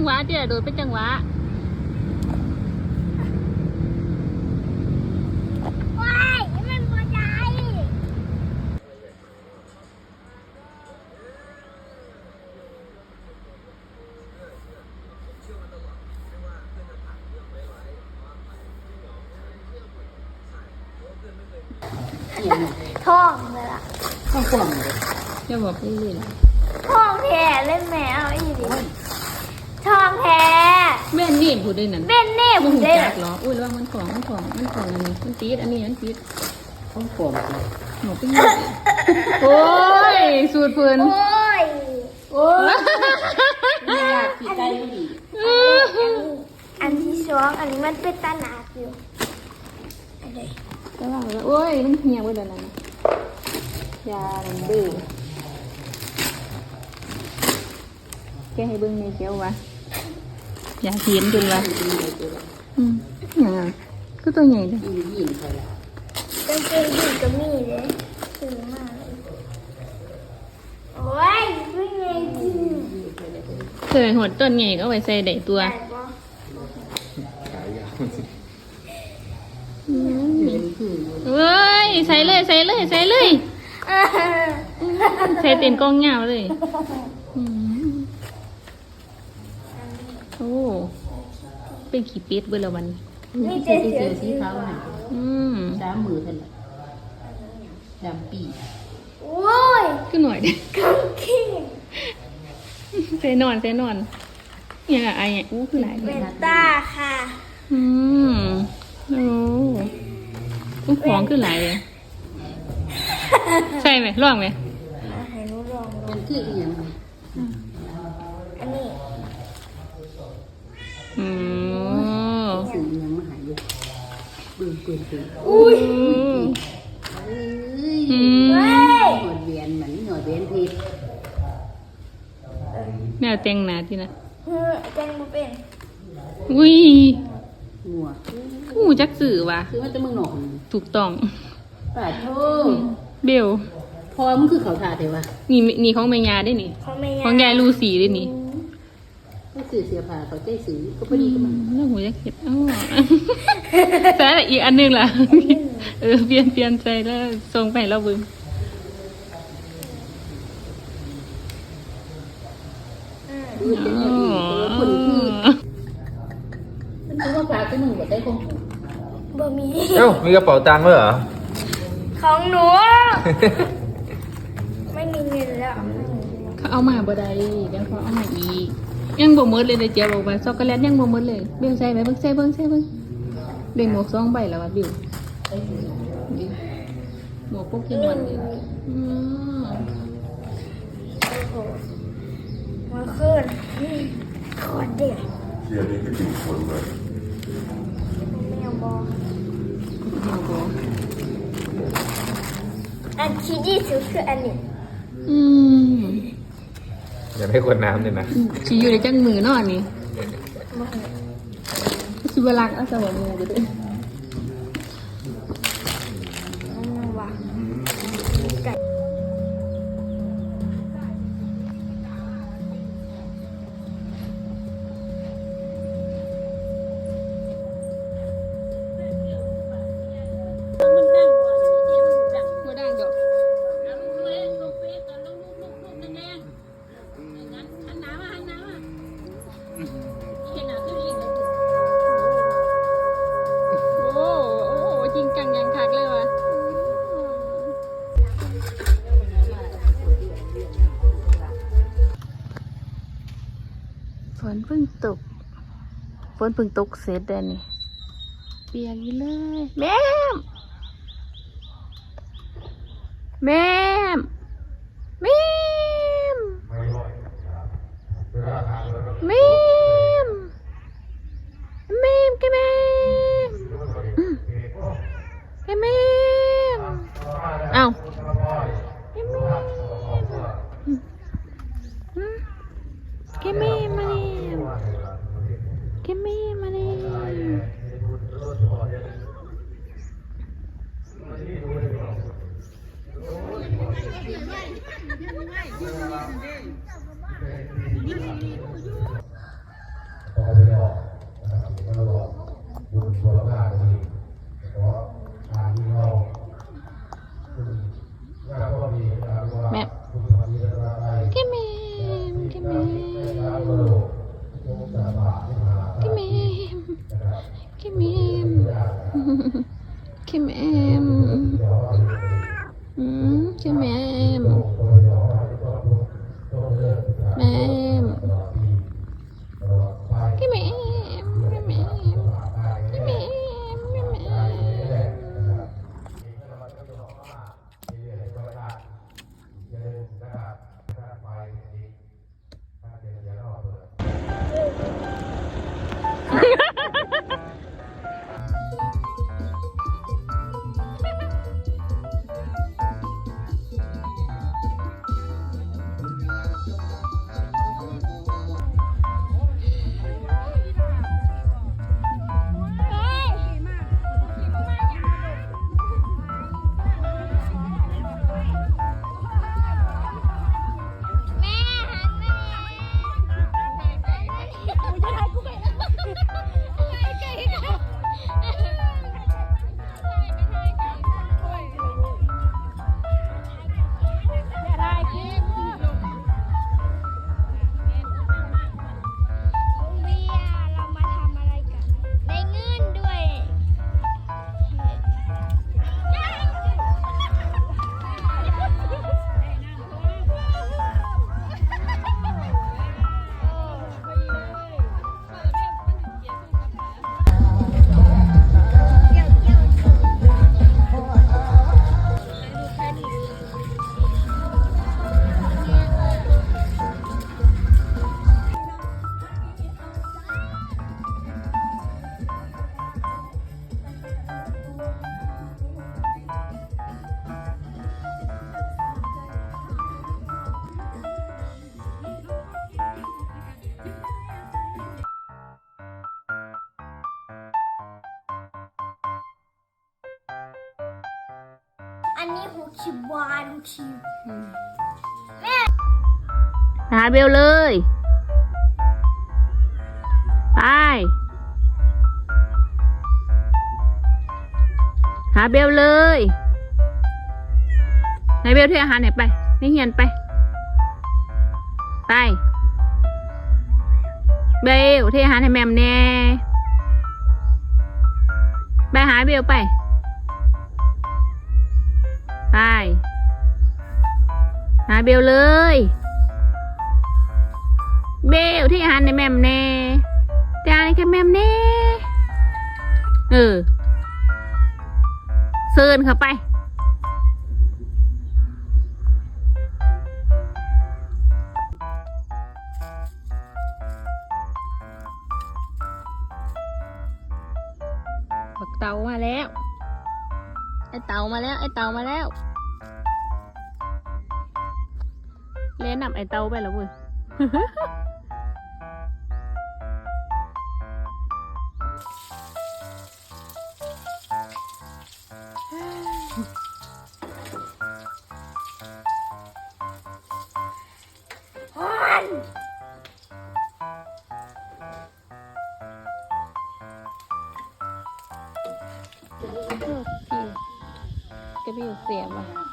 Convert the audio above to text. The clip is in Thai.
งหวะเดี๋ยวโดดเป็นจังหวะว้ายมันบ่ได้ท่องเลยล่ะข้าวกล่องเลยจะบอกพี่ลินท่องแท้เล่นแมวอีดิท่องแท้ แม่ นนี่พูดได้นั่นเบ้นเน่มึผงมหูได้จักเหรออุ้ยระวังมันของมันของมันของอันนี้มันตีดอันนี้มันตีดข้าวกล่องเลยหนูเป็นไงโอ้ยสูตรเพิ่นโอ้ยโอ้ยไม่ยากปีไก่ไม่ดีอันที่สองอันนี้มันเป็นตาหนาอยู่อันนี้ระวังแล้วโอ้ยมันเหี่ยวไปแล้วนั่นยาลันดื้อแกให้เบิ่งในเกียววะ อยากเห็นจนวะดีเลยตัวละอืมอย่างอะคือตัวใหญ่เลยยินยินไปละกางเกงยีนก็มีเลยซื้อมาเลยโอ้ยคือไงจริงยินไปเลยเคยหดต้นใหญ่ก็เอาไว้ใส่ได้ตัวได้ปะเล่นคืออยู่เว้ยใส่เลยใส่เลยใส่เลยเออใส่เต็นกล้องยาวเลยอืมโอ้ เป็นขี้เป็ดเบอร์ละวันนี่เสื้อเสื้อสีขาวหันอืมสามมือท่านละดำปีโอ้ยขึ้นหน่อยเด้กางเกงใส่นอนใส่นอนอย่างอะไอ้เนี่ยอู้คือหลายเวนตาค่ะ อืมโอ้อู้ของคือหลายเลยใช่ไหมลองไหมมาให้หนูลองดูมันคืออีหยังอันนี้ อืม สื่ออีหยังมาหายอยู่ ปืนปืนอุ้ยอืมเฮ้ยหอดเวียนเหมือนหอดเวียนเพชรแมวแต่งหนาที่นะแจงบ่เป็นอุ้ยงัวหูจักสื่อวะคือว่าจะมึงหนอนถูกต้องป่าโทเบลพอมึงคือเขาทาแต่ว่านี่นี่ของแมงยาได้นี่เขาไม่ของยายลูสีได้นี่ ก็สื่อเสียผ้าเขาใจสื่อก็พอดีกับมันแล้วหูจักเห็ดอ๋อแต่อีกอันหนึงล่ะ เออเปลี่ยนเปลี่ยนใจแล้วส่งไปให้เราเบึงอืมคือเป็นอย่างนี้แต่ว่าคนคือมันคือว่าพาก็มึงบ่ได้คงถูกบ่มีเอ้ามีกระเป๋าตังค์ด้วยเหรอ ของหนู ไม่มีเงินแล้ว เขาเอามาบ่ได้เดี๋ยวเขาเอามาอีก ยังบ่หมดเลยเดี๋ยวเจ๊บอกว่าช็อกโกแลตยังบ่หมดเลยเบลใส่ไหมเบิ่งใส่เบิ่งใส่เบิ่งเด้งหมวกสองใบแล้วว่ะบิวบิวหมวกโปเกมอนนี่อืมโอ้โหมาขึ้นขอเด็กเชียร์นี่ก็ติดคนเลยแมวบอเดี๋ยวบ่อันที่ดีสุดคืออันนี้อืม อย่าให้คนน้ำเลยนะสิอยู่ในจังมือเนาะอันนี่มาเห็นสิบลักเอาสวัสดีเด้อมั ฝนเพิ่งตกเสร็จแล้นี่เปียกอยู่เลย แม่มแม่มแม่มแม่มแม่มแกแม่มอืมแกแม่มเอ้าแกแม่มแกแม่ม กมมี่มาเลยอจะได้ครับ อันนี้หกสิบบาทหกสิบหาเบลเลย ไป หาเบลเลยไหนเบลเที่อาหารไหนไปนี่เฮียนไป ไป เบลเที่อาหารให้แมมแน่ ไปหาเบลไป หาเบลเลย เบลที่อาหารในแมมแน่แต่อาหารในแค่แมมแน่เออเซิร์นเข้าไป บักเตามาแล้ว ไอเตามาแล้ว ไอเตามาแล้ว เล่นนำไอเตาไปแล้วเว้ยพี่กระบี่เสียบอะ